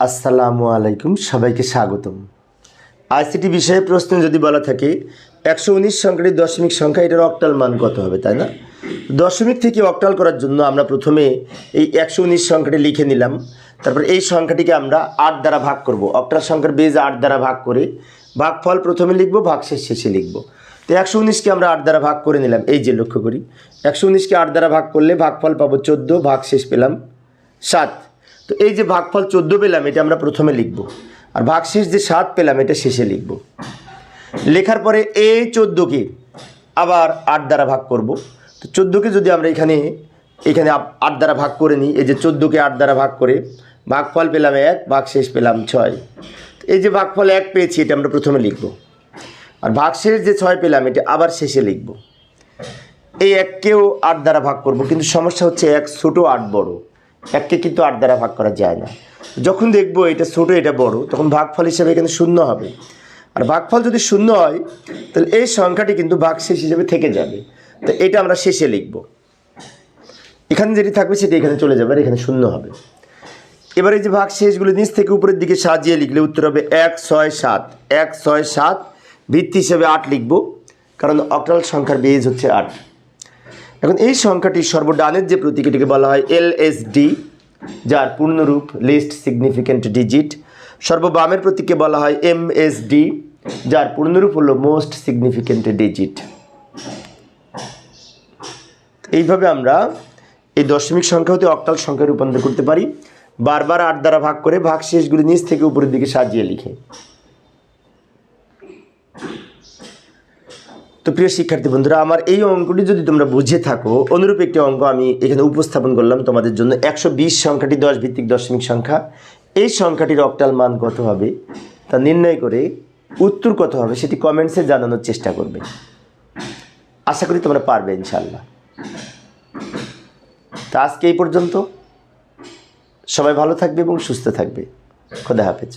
আসসালামু আলাইকুম, সবাইকে স্বাগতম। আইসিটি বিষয়ে প্রশ্ন যদি বলা থাকে, একশো উনিশ সংখ্যাটি দশমিক সংখ্যা, এটার অক্টাল মান কত হবে, তাই না? দশমিক থেকে অক্টাল করার জন্য আমরা প্রথমে এই একশো উনিশ সংখ্যাটি লিখে নিলাম। তারপর এই সংখ্যাটিকে আমরা আট দ্বারা ভাগ করব। অক্টাল সংখ্যার বেজ আট দ্বারা ভাগ করে ভাগফল প্রথমে লিখব, ভাগশেষ শেষে লিখব। তো একশো উনিশকে আমরা আট দ্বারা ভাগ করে নিলাম, এই যে লক্ষ্য করি। একশো উনিশকে আট দ্বারা ভাগ করলে ভাগফল পাবো চোদ্দ, ভাগশেষ পেলাম সাত। তো এই যে ভাগফল চোদ্দ পেলাম, এটা আমরা প্রথমে লিখব। আর ভাগশেষ যে সাত পেলাম, এটা শেষে লিখব। লেখার পরে এই চোদ্দোকে আবার আট দ্বারা ভাগ করব। তো চোদ্দোকে যদি আমরা এখানে এখানে আট দ্বারা ভাগ করে নিই, এই যে চোদ্দোকে আট দ্বারা ভাগ করে ভাগফল পেলাম এক, ভাগশেষ পেলাম ছয়। এই যে ভাগফল এক পেয়েছি, এটা আমরা প্রথমে লিখব। আর ভাগশেষ যে ছয় পেলাম, এটা আবার শেষে লিখব। এই এককেও আট দ্বারা ভাগ করব, কিন্তু সমস্যা হচ্ছে এক ছোটো আট বড়। এককে কিন্তু আট দ্বারা ভাগ করা যায় না। যখন দেখব এটা ছোটো, এটা বড়, তখন ভাগফল হিসেবে এখানে শূন্য হবে। আর ভাগফল যদি শূন্য হয়, তাহলে এই সংখ্যাটি কিন্তু ভাগশেষ হিসেবে থেকে যাবে। তো এটা আমরা শেষে লিখব। এখানে যেটি থাকবে সেটি এখানে চলে যাবে আর এখানে শূন্য হবে। এবার এই যে ভাগ শেষগুলো নিচ থেকে উপরের দিকে সাজিয়ে লিখলে উত্তর হবে এক, ছয়, সাত। এক, ছয়, সাত ভিত্তি হিসেবে আট লিখব, কারণ অক্টাল সংখ্যার বেজ হচ্ছে আট। এখন এই সংখ্যাটি সর্বডানের যে প্রতীক, এটিকে বলা হয় এলএসডি যার পূর্ণরূপ লিস্ট সিগনিফিক্যান্ট ডিজিট সর্ববামের প্রতীককে বলা হয় এমএসডি যার পূর্ণরূপ হলো মোস্ট সিগনিফিক্যান্ট ডিজিট এইভাবে আমরা এই দশমিক সংখ্যা হতে অক্টাল সংখ্যায় রূপান্তর করতে পারি। বারবার আট দ্বারা ভাগ করে ভাগ শেষগুলি নিচ থেকে উপরের দিকে সাজিয়ে লিখে। তো প্রিয় শিক্ষার্থী বন্ধুরা, আমার এই অঙ্কটি যদি তোমরা বুঝে থাকো, অনুরূপ একটি অঙ্ক আমি এখানে উপস্থাপন করলাম তোমাদের জন্য একশো বিশ সংখ্যাটি দশ ভিত্তিক দশমিক সংখ্যা। এই সংখ্যাটির অক্টাল মান কত হবে? তা নির্ণয় করে উত্তর কত হবে সেটি কমেন্টসে জানানোর চেষ্টা করবে। আশা করি তোমরা পারবে ইনশাল্লাহ তা আজকে এই পর্যন্ত। সবাই ভালো থাকবে এবং সুস্থ থাকবে। খোদা হাফেজ।